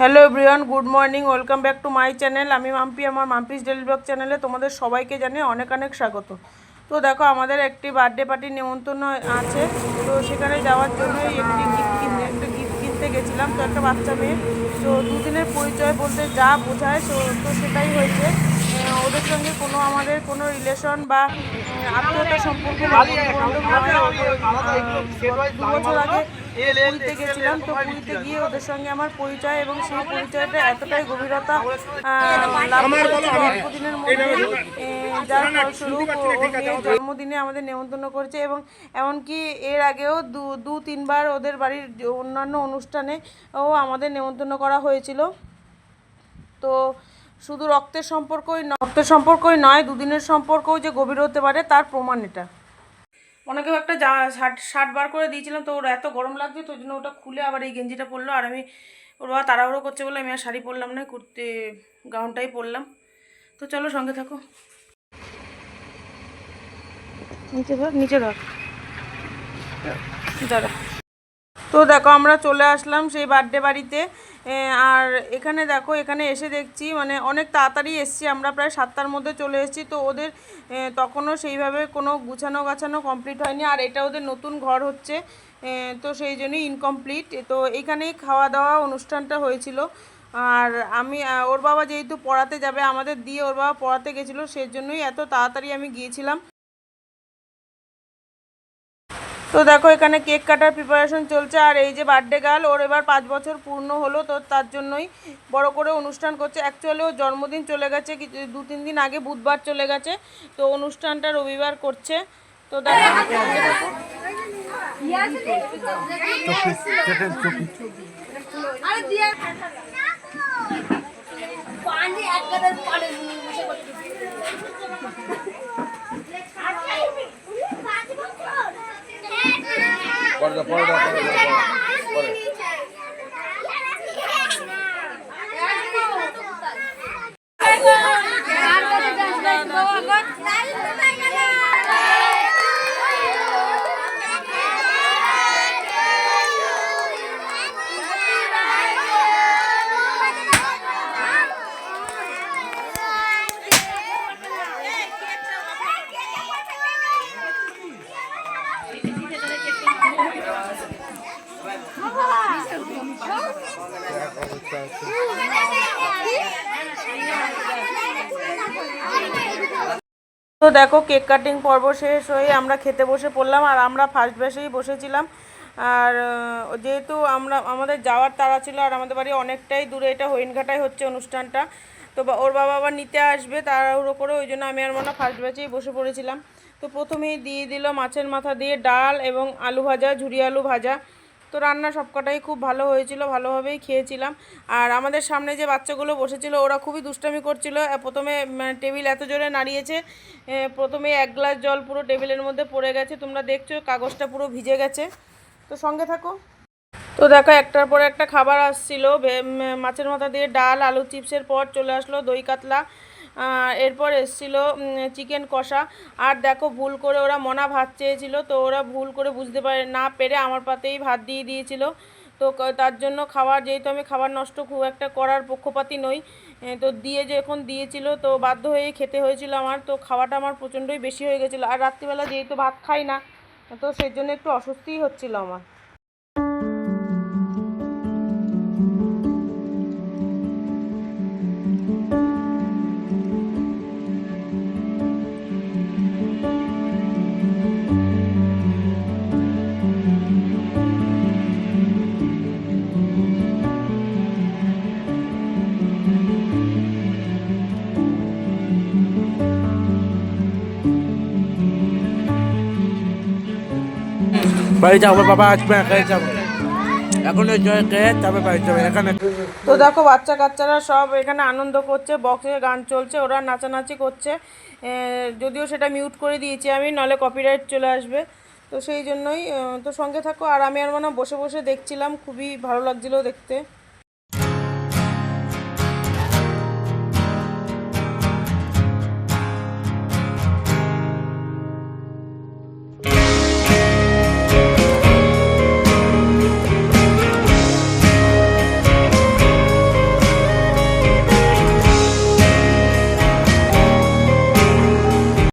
Hello everyone, good morning, welcome back to my channel. আমি মাম্পি, আমার Mampi's daily blog চ্যানেলে তোমাদের সবাইকে জানিয়ে অনেক অনেক স্বাগত। তো দেখো, আমাদের একটি বার্থডে পার্টির নিমন্ত্রণ আছে। তো সেখানে যাওয়ার জন্যই একটি গিফট কিনতে, একটা গিফট কিনতে গেছিলাম। তো একটা বাচ্চা মেয়ে, তো দুদিনের পরিচয় বলতে যা বোঝায় তো সেটাই হয়েছে। ওদের সঙ্গে কোনো আমাদের কোনো রিলেশন বা আত্মীয়তা সম্পর্ক দু বছর আগে পুরীতে গেছিলাম তো পুরীতে গিয়ে ওদের সঙ্গে আমার পরিচয় এবং সেই পরিচয়টা এতটাই গভীরতা লাভ করেছে অল্প দিনের মধ্যে যার ফলস্বরূপ জন্মদিনে আমাদের নেমন্তন্ন করেছে এবং এমনকি এর আগেও দু দু তিনবার ওদের বাড়ির অন্যান্য অনুষ্ঠানে ও আমাদের নেমন্তন্ন করা হয়েছিল। তো শুধু রক্তের সম্পর্কই রক্তের সম্পর্কই নয় দুদিনের সম্পর্কও যে গভীর হতে পারে তার প্রমাণ এটা। ওনাকেও একটা যা শার্ট শার্ট বার করে দিয়েছিলাম তো ওর এত গরম লাগছে তো জন্য ওটা খুলে আবার এই গেঞ্জিটা পরলো। আর আমি ওর বাবা তাড়াহুড়ো করছে বলে আমি আর শাড়ি পরলাম না কুর্তি গাউনটাই পরলাম। তো চলো সঙ্গে থাকো। নিচে ধর নিচে ধর। দাঁড়া। তো দেখো আমরা চলে আসলাম সেই বার্থডে বাড়িতে। আর এখানে দেখো, এখানে এসে দেখছি মানে অনেক তাড়াতাড়ি এসছি আমরা, প্রায় সাতটার মধ্যে চলে এসেছি। তো ওদের তখনও সেইভাবে কোনো গুছানো গাছানো কমপ্লিট হয়নি। আর এটা ওদের নতুন ঘর হচ্ছে তো সেই জন্যই ইনকমপ্লিট তো এখানেই খাওয়া দাওয়া অনুষ্ঠানটা হয়েছিল। আর আমি ওর বাবা যেহেতু পড়াতে যাবে, আমাদের দিয়ে ওর বাবা পড়াতে গেছিল সেই জন্যই এত তাড়াতাড়ি আমি গিয়েছিলাম। তো দেখো, এখানে কেক কাটার প্রিপারেশন চলছে, আর এই যে বার্থডে গার্ল ওর এবার পাঁচ বছর পূর্ণ হলো, তো তার জন্যই বড় করে অনুষ্ঠান করছে। অ্যাকচুয়ালি ওর জন্মদিন চলে গেছে, কিছু দু, তিন দিন আগে বুধবার চলে গেছে, তো অনুষ্ঠানটা রবিবার করছে। তো দেখো সঙ্গে থাকো। পানি একবারে পানি বসে করতে পর্দা পর্দা পর্দা পরে তো দেখো, কেক কাটিং পর্ব শেষ হয়ে আমরা খেতে বসে পড়লাম আর আমরা ফার্স্ট ব্যাসেই বসেছিলাম। আর যেহেতু আমরা, আমাদের যাওয়ার তাড়া ছিল আর আমাদের বাড়ি অনেকটাই দূরে, এটা হইনঘাটায় হচ্ছে অনুষ্ঠানটা। তো ওর বাবা আবার নিতে আসবে তাড়াহুড়ো করে, ওই জন্য আমি আর মনে ফার্স্ট ব্যাচেই বসে পড়েছিলাম। তো প্রথমেই দিয়ে দিল মাছের মাথা দিয়ে ডাল এবং আলু ভাজা, ঝুরি আলু ভাজা। তো রান্না সবকটাই খুব ভালো হয়েছিল ভালোভাবেই খেয়েছিলাম। আর আমাদের সামনে যে বাচ্চাগুলো বসেছিল ওরা খুবই দুষ্টামি করছিল। প্রথমে মানে, টেবিল এত জোরে নাড়িয়েছে প্রথমে এক গ্লাস জল পুরো টেবিলের মধ্যে পড়ে গেছে। তোমরা দেখছ কাগজটা পুরো ভিজে গেছে। তো সঙ্গে থাকো। তো দেখো একটার পর একটা খাবার আসছিল। মাছের মাথা দিয়ে ডাল আলু চিপসের পর চলে আসলো দই কাতলা। এরপর এসছিল চিকেন কষা। আর দেখো, ভুল করে ওরা মনা ভাত চেয়েছিল, তো ওরা ভুল করে বুঝতে পারে, না পেরে আমার পাতেই ভাত দিয়ে দিয়েছিল। তো তার জন্য খাবার, যেহেতু আমি খাবার নষ্ট খুব একটা করার পক্ষপাতী নই তো দিয়ে যখন দিয়েছিল, তো বাধ্য হয়েই খেতে হয়েছিল আমার, তো খাওয়াটা আমার প্রচণ্ডই বেশি হয়ে গেছিল। আর রাত্রিবেলা যেহেতু ভাত খাই না, তো সেই জন্য একটু অস্বস্তিই হচ্ছিল আমার। বাড়ি যাব বাবা আসবে একাই যাব। এখন জয় খেয়ে তারপরে বাড়ি যাবে, এখানে। তো দেখো, বাচ্চা কাচ্চারা সব এখানে আনন্দ করছে বক্সে গান চলছে, ওরা নাচানাচি করছে। যদিও সেটা মিউট করে দিয়েছি আমি নলে কপিরাইট চলে আসবে। তো সেই জন্যই তো সঙ্গে থাকো, আর আমি আর মানে বসে বসে দেখছিলাম, খুবই ভালো লাগছিল দেখতে।